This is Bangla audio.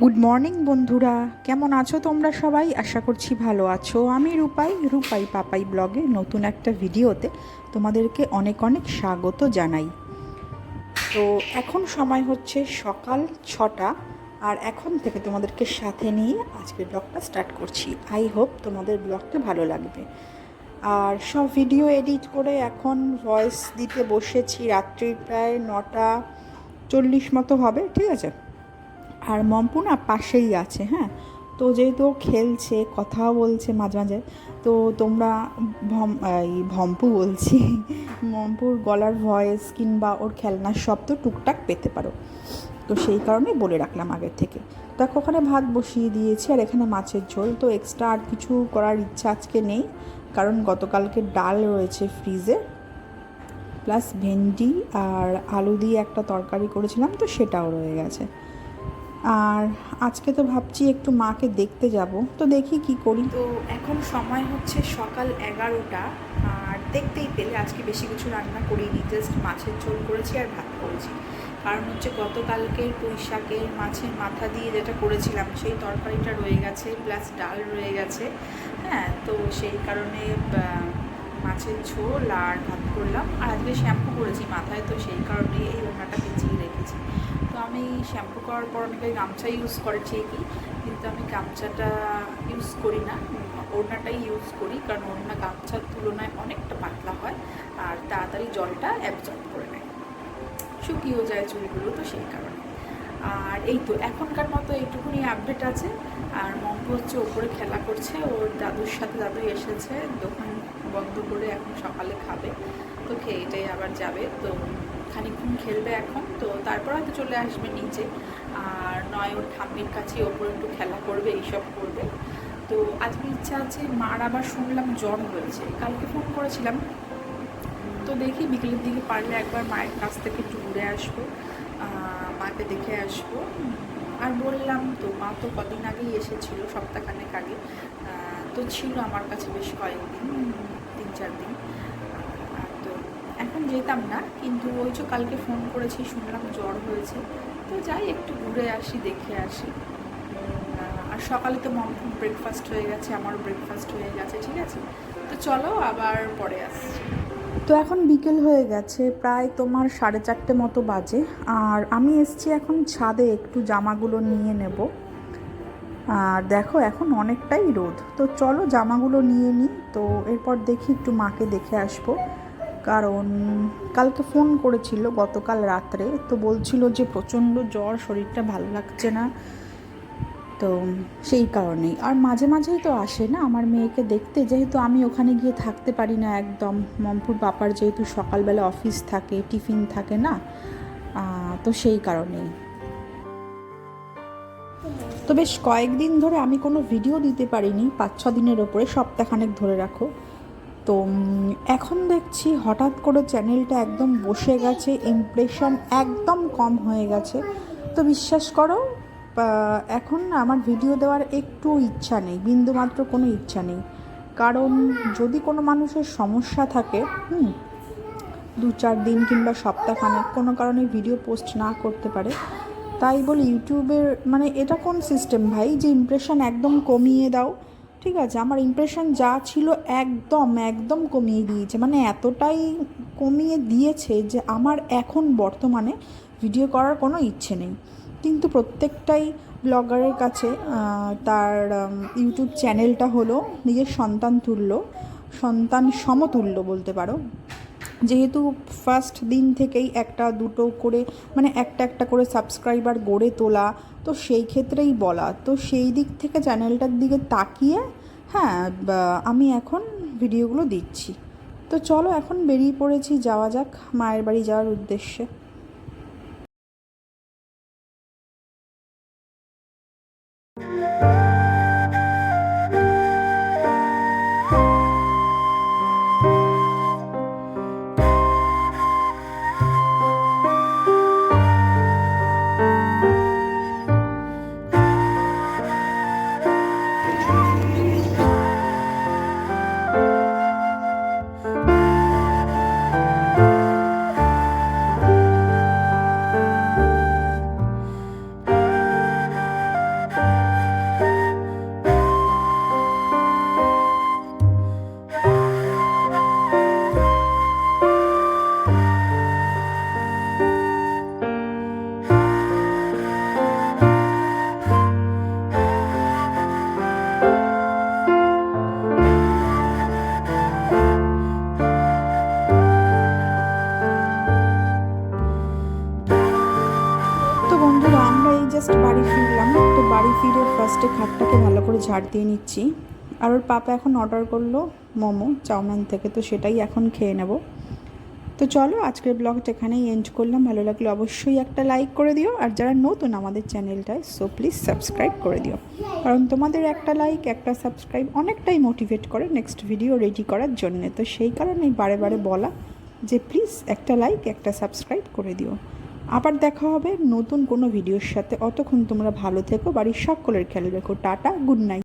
গুড মর্নিং বন্ধুরা। কেমন আছো তোমরা সবাই? আশা করছি ভালো আছো। আমি রূপাই রূপাই পাপাই ব্লগে নতুন একটা ভিডিওতে তোমাদেরকে অনেক অনেক স্বাগত জানাই। তো এখন সময় হচ্ছে সকাল ছটা, আর এখন থেকে তোমাদেরকে সাথে নিয়ে আজকের ব্লগটা স্টার্ট করছি। আই হোপ তোমাদের ব্লগটা ভালো লাগবে। আর সব ভিডিও এডিট করে এখন ভয়েস দিতে বসেছি, রাত্রি প্রায় নটা চল্লিশ মতো হবে, ঠিক আছে? আর মম্পু না পাশেই আছে হ্যাঁ? তো যেহেতু খেলছে, কথাও বলছে মাঝে মাঝে, তো তোমরা ভম, এই ভম্পু বলছি, মম্পুর গলার ভয়েস কিংবা ওর খেলনার শব্দ টুকটাক পেতে পারো। তো সেই কারণে বলে রাখলাম আগের থেকে। দেখো, ওখানে ভাত বসিয়ে দিয়েছি আর এখানে মাছের ঝোল, তো এক্সট্রা আর কিছু করার ইচ্ছা আজকে নেই, কারণ গতকালকে ডাল রয়েছে ফ্রিজে প্লাস ভেন্ডি আর আলু দিয়ে একটা তরকারি করেছিলাম, তো সেটাও রয়ে গেছে। আর আজকে তো ভাবছি একটু মাকে দেখতে যাব। তো দেখি কি করি। তো এখন সময় হচ্ছে সকাল এগারোটা। আর দেখতেই পেলে আজকে বেশি কিছু রান্না করিনি জাস্ট মাছের ঝোল করেছি আর ভাত করেছি। কারণ হচ্ছে গতকালকের পুঁই শাকের মাছের মাথা দিয়ে যেটা করেছিলাম, সেই তরকারিটা রয়ে গেছে প্লাস ডাল রয়ে গেছে। হ্যাঁ তো সেই কারণে মাছের ঝোল আর ভাত করলাম। আর আজকে শ্যাম্পু করেছি মাথায়, তো সেই কারণে এই রান্নাটা পেঁচিয়ে রেখেছি। আমি শ্যাম্পু করার পর অনেকে গামছা ইউজ করে ঠিকই কিন্তু আমি গামছাটা ইউজ করি না। ওড়নাটাই ইউজ করি, কারণ ওড়না গামছার তুলনায় অনেকটা পাতলা হয়, আর তাড়াতাড়ি জলটা অ্যাবজর্ব করে নেয়। শুকিয়েও যায় চুলগুলো তো সেই কারণে। আর এই তো এখনকার মতো এইটুকুনি আপডেট আছে। আর মম্পু হচ্ছে ওপরে খেলা করছে, ওর দাদুর সাথে দাদু এসেছে, দোকান বন্ধ করে এখন সকালে খাবে। তো খেয়ে এটাই আবার যাবে, তো খানিক্ষণ খেলবে এখন, তো তারপর হয়তো চলে আসবে নিচে। আর নয় ওর ঠাম্মির কাছে ওপর একটু খেলা করবে, এইসব করবে। তো আজকে ইচ্ছা আছে মার আবার শুনলাম জ্বর হয়েছে, কালকে ফোন করেছিলাম। তো দেখি বিকেলের দিকে পারলে একবার মায়ের কাছ থেকে একটু ঘুরে আসব মাকে দেখে আসব। আর বললাম তো, মা তো কদিন আগেই এসেছিল, সপ্তাহখানেক আগে। তো ছিল আমার কাছে বেশ কয়েকদিন, তিন চার দিন। যেতাম না, কিন্তু ওই যে কালকে ফোন করেছি, শুনলাম জ্বর হয়েছে। তো যাই, একটু ঘুরে আসি, দেখে আসি। আর সকালে তো মম ব্রেকফাস্ট হয়ে গেছে, আমারও ব্রেকফাস্ট হয়ে গেছে, ঠিক আছে? তো চলো, আবার পরে আসছি। তো এখন বিকেল হয়ে গেছে, প্রায় তোমার সাড়ে চারটে মতো বাজে। আর আমি এসছি এখন ছাদে, একটু জামাগুলো নিয়ে নেব। আর দেখো, এখন অনেকটাই রোদ। তো চলো, জামাগুলো নিয়ে নিই। তো এরপর দেখি, একটু মাকে দেখে আসব। কারণ কালকে ফোন করেছিল গতকাল রাত্রে, তো বলছিল যে প্রচণ্ড জ্বর, শরীরটা ভালো লাগছে না। তো সেই কারণেই। আর মাঝে মাঝেই তো আসে না, আমার মেয়েকে দেখতে। যেহেতু আমি ওখানে গিয়ে থাকতে পারি না একদম, মমপুর বাপার যেহেতু সকালবেলা অফিস থাকে, টিফিন থাকে না তো সেই কারণেই। তো বেশ কয়েকদিন ধরে আমি কোনো ভিডিও দিতে পারিনি পাঁচ ছ দিনের ওপরে সপ্তাহখানেক ধরে রাখো। তো এখন দেখছি হঠাৎ করে চ্যানেলটা একদম বসে গেছে ইমপ্রেশন একদম কম হয়ে গেছে। তো বিশ্বাস করো এখন আমার ভিডিও দেওয়ার একটু ইচ্ছা নেই বিন্দুমাত্র কোনো ইচ্ছা নেই। কারণ যদি কোনো মানুষের সমস্যা থাকে, হুম, দু চার দিন কিংবা সপ্তাহখানেক কোনো কারণে ভিডিও পোস্ট না করতে পারে, তাই বলে ইউটিউবের মানে এটা কোন সিস্টেম ভাই? যে ইমপ্রেশন একদম কমিয়ে দাও ঠিক আছে, আমার ইমপ্রেশন যা ছিল একদম একদম কমিয়ে দিয়েছে। মানে এতটাই কমিয়ে দিয়েছে যে আমার এখন বর্তমানে ভিডিও করার কোনো ইচ্ছে নেই। কিন্তু প্রত্যেকটাই ব্লগারের কাছে তার ইউটিউব চ্যানেলটা হলো নিজের সন্তান তুল্য, সন্তান সমতুল্য বলতে পারো। যেহেতু ফার্স্ট দিন থেকেই একটা, দুটো করে মানে একটা একটা করে সাবস্ক্রাইবার গড়ে তোলা, তো সেই ক্ষেত্রেই বলা। তো সেই দিক থেকে চ্যানেলটার দিকে তাকিয়ে হ্যাঁ আমি এখন ভিডিওগুলো দিচ্ছি তো চলো এখন বেরিয়ে পড়েছি, যাওয়া যাক, মায়ের বাড়ি যাওয়ার উদ্দেশ্যে। বাড়ি ফিরে ফার্স্টে খাটটাকে ভালো করে ঝাড় দিয়ে নিচ্ছি। আর ওর পাপা এখন অর্ডার করল মোমো, চাউমিন থেকে, তো সেটাই এখন খেয়ে নেব। তো চলো, আজকের ব্লগটা এখানেই এন্ড করলাম। ভালো লাগলে অবশ্যই একটা লাইক করে দিও। আর যারা নতুন আমাদের চ্যানেলটায় সো প্লিজ সাবস্ক্রাইব করে দিও। কারণ তোমাদের একটা লাইক একটা সাবস্ক্রাইব অনেকটাই মোটিভেট করে নেক্সট ভিডিও রেডি করার জন্যে। তো সেই কারণেই বারে বারে বলা যে প্লিজ একটা লাইক একটা সাবস্ক্রাইব করে দিও। আবার দেখা হবে নতুন কোনো ভিডিওর সাথে। অতক্ষণ তোমরা ভালো থেকো, বাড়ির সকলের খেয়াল রেখো। Tata good night